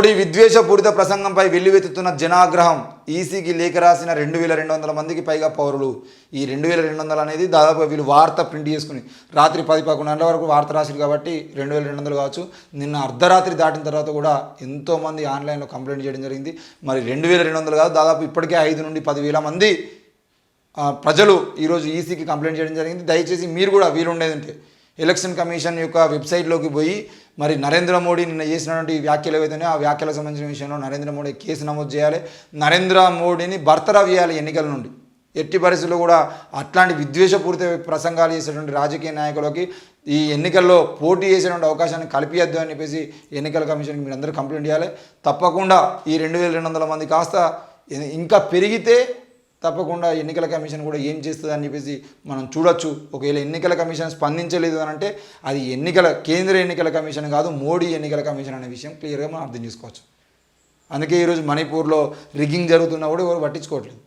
మోడీ విద్వేషపూరిత ప్రసంగంపై వెల్లువెత్తుతున్న జనాగ్రహం. ఈసీకి లేఖ రాసిన రెండు వేల రెండు వందల మందికి పైగా పౌరులు. ఈ రెండు వేల రెండు వందలు అనేది దాదాపు వీళ్ళు వార్త ప్రింట్ చేసుకుని రాత్రి పది పదకొండు గంటల వరకు వార్త రాసిరు కాబట్టి రెండు వేల రెండు వందలు కావచ్చు. నిన్న అర్ధరాత్రి దాటిన తర్వాత కూడా ఎంతోమంది ఆన్లైన్లో కంప్లైంట్ చేయడం జరిగింది. మరి రెండు వేల రెండు వందలు కాదు దాదాపు ఇప్పటికే ఐదు నుండి పదివేల మంది ప్రజలు ఈరోజు ఈసీకి కంప్లైంట్ చేయడం జరిగింది. దయచేసి మీరు కూడా వీలుండేది ఉంటే ఎలక్షన్ కమిషన్ యొక్క వెబ్సైట్లోకి పోయి మరి నరేంద్ర మోడీ నిన్న చేసినటువంటి వ్యాఖ్యలు ఏవైతేనే ఆ వ్యాఖ్యలకు సంబంధించిన విషయంలో నరేంద్ర మోడీ కేసు నమోదు చేయాలి. నరేంద్ర మోడీని బర్తరఫ్ చేయాలి ఎన్నికల నుండి. ఎట్టి పరిస్థితుల్లో కూడా అట్లాంటి విద్వేషపూరిత ప్రసంగాలు చేసేటువంటి రాజకీయ నాయకులకి ఈ ఎన్నికల్లో పోటీ చేసేటువంటి అవకాశాన్ని కల్పించద్దు అని చెప్పేసి ఎన్నికల కమిషన్కి మీరు అందరూ కంప్లైంట్ చేయాలి తప్పకుండా ఈ రెండు వేల రెండు వందల మంది కాస్త ఇంకా పెరిగితే తప్పకుండా ఎన్నికల కమిషన్ కూడా ఏం చేస్తుంది అని చెప్పేసి మనం చూడొచ్చు. ఒకవేళ ఎన్నికల కమిషన్ స్పందించలేదు అని అంటే అది ఎన్నికల కేంద్ర ఎన్నికల కమిషన్ కాదు మోడీ ఎన్నికల కమిషన్ అనే విషయం క్లియర్గా మనం అర్థం చేసుకోవచ్చు. అందుకే ఈరోజు మణిపూర్లో రిగ్గింగ్ జరుగుతున్నా కూడా ఎవరు పట్టించుకోవట్లేదు.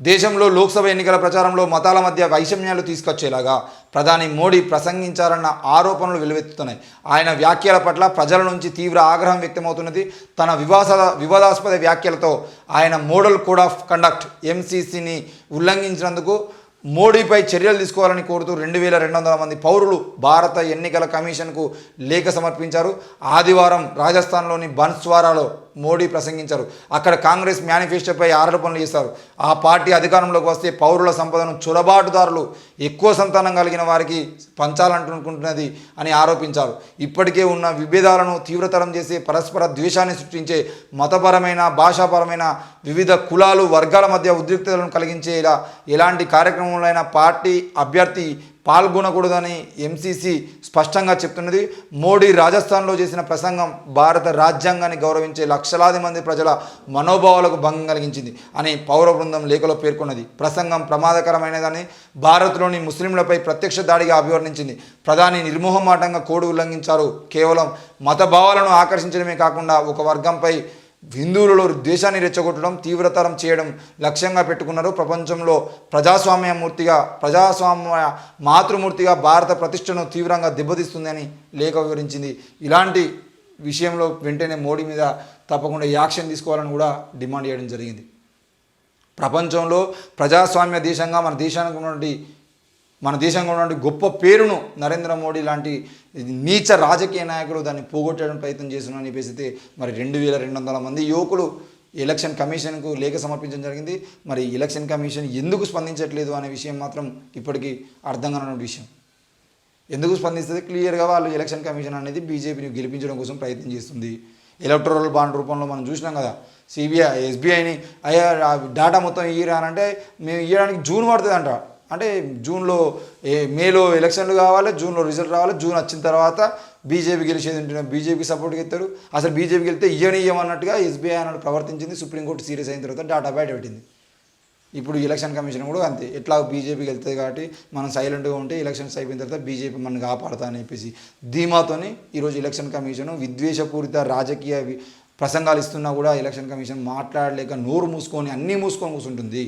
దేశంలో లోక్సభ ఎన్నికల ప్రచారంలో మతాల మధ్య వైషమ్యాలు తీసుకొచ్చేలాగా ప్రధాని మోడీ ప్రసంగించారన్న ఆరోపణలు వెలువెత్తుతున్నాయి. ఆయన వ్యాఖ్యల పట్ల ప్రజల నుంచి తీవ్ర ఆగ్రహం వ్యక్తమవుతున్నది. తన వివాస వివాదాస్పద వ్యాఖ్యలతో ఆయన మోడల్ కోడ్ ఆఫ్ కండక్ట్ ఎంసీసీని ఉల్లంఘించినందుకు మోడీపై చర్యలు తీసుకోవాలని కోరుతూ రెండు వేల రెండు వందల మంది పౌరులు భారత ఎన్నికల కమిషన్కు లేఖ సమర్పించారు. ఆదివారం రాజస్థాన్లోని బన్స్వారాలో మోడీ ప్రసంగించారు. అక్కడ కాంగ్రెస్ మేనిఫెస్టోపై ఆరోపణలు చేశారు. ఆ పార్టీ అధికారంలోకి వస్తే పౌరుల సంపదను చొరబాటుదారులు ఎక్కువ సంతానం కలిగిన వారికి పంచాలనుకుంటున్నది అని ఆరోపించారు. ఇప్పటికే ఉన్న విభేదాలను తీవ్రతరం చేసే పరస్పర ద్వేషాన్ని సృష్టించే మతపరమైన భాషాపరమైన వివిధ కులాలు వర్గాల మధ్య ఉద్రిక్తతలను కలిగించేలా ఎలాంటి కార్యక్రమం కార్యక్రమంలో పార్టీ అభ్యర్థి పాల్గొనకూడదని ఎంసీసీ స్పష్టంగా చెప్తున్నది. మోడీ రాజస్థాన్లో చేసిన ప్రసంగం భారత రాజ్యాంగాన్ని గౌరవించే లక్షలాది మంది ప్రజల మనోభావాలకు భంగం కలిగించింది అని పౌర బృందం లేఖలో పేర్కొన్నది. ప్రసంగం ప్రమాదకరమైనదని భారత్లోని ముస్లింలపై ప్రత్యక్ష దాడిగా అభివర్ణించింది. ప్రధాని నిర్మోహమాటంగా కోడు ఉల్లంఘించారు. కేవలం మత భావాలను ఆకర్షించడమే కాకుండా ఒక వర్గంపై హిందువులలో ద్వేషాన్ని రెచ్చగొట్టడం తీవ్రతరం చేయడం లక్ష్యంగా పెట్టుకున్నారు. ప్రపంచంలో ప్రజాస్వామ్య మూర్తిగా ప్రజాస్వామ్య మాతృమూర్తిగా భారత ప్రతిష్టను తీవ్రంగా దెబ్బతీస్తుందని లేఖ వివరించింది. ఇలాంటి విషయంలో వెంటనే మోడీ మీద తప్పకుండా యాక్షన్ తీసుకోవాలని కూడా డిమాండ్ చేయడం జరిగింది. ప్రపంచంలో ప్రజాస్వామ్య దేశంగా మన దేశానికి ఉన్నటువంటి మన దేశంలో ఉన్నటువంటి గొప్ప పేరును నరేంద్ర మోడీ లాంటి నీచ రాజకీయ నాయకులు దాన్ని పోగొట్టడం ప్రయత్నం చేస్తున్నారని చెప్పేసి మరి రెండు వేల రెండు వందల మంది యువకులు ఎలక్షన్ కమిషన్కు లేఖ సమర్పించడం జరిగింది. మరి ఎలక్షన్ కమిషన్ ఎందుకు స్పందించట్లేదు అనే విషయం మాత్రం ఇప్పటికీ అర్థం కాని విషయం. ఎందుకు స్పందిస్తుంది? క్లియర్గా వాళ్ళు ఎలక్షన్ కమిషన్ అనేది బీజేపీని గెలిపించడం కోసం ప్రయత్నం చేస్తుంది. ఎలక్ట్రల్ బాండ్ రూపంలో మనం చూసినాం కదా సిబిఐ ఎస్బీఐని అయ్యా డాటా డేటా మొత్తం ఇయ్యరా అంటే మేము ఇవ్వడానికి జూన్ పడుతుంది అంటే జూన్లో ఏ మేలో ఎలక్షన్లు కావాలి జూన్లో రిజల్ట్ రావాలి జూన్ వచ్చిన తర్వాత బీజేపీ గెలిచేది ఉంటున్నాం బీజేపీ సపోర్ట్కి ఎత్తారు. అసలు బీజేపీకి వెళ్తే ఇయ్యనియ్యమన్నట్టుగా ఎస్బీఐ అన్నట్టు ప్రవర్తించింది సుప్రీంకోర్టు సీరియస్ అయిన తర్వాత డేటా బయట పెట్టింది. ఇప్పుడు ఎలక్షన్ కమిషన్ కూడా అంతే. ఎట్లా బీజేపీకి వెళ్తుంది కాబట్టి మనం సైలెంట్గా ఉంటే ఎలక్షన్స్ అయిపోయిన తర్వాత బీజేపీ మనం కాపాడుతా అని చెప్పేసి ధీమాతోని ఈరోజు ఎలక్షన్ కమిషన్ విద్వేషపూరిత రాజకీయ ప్రసంగాలు ఇస్తున్నా కూడా ఎలక్షన్ కమిషన్ మాట్లాడలేక నోరు మూసుకొని అన్నీ మూసుకొని కూర్చుంటుంది.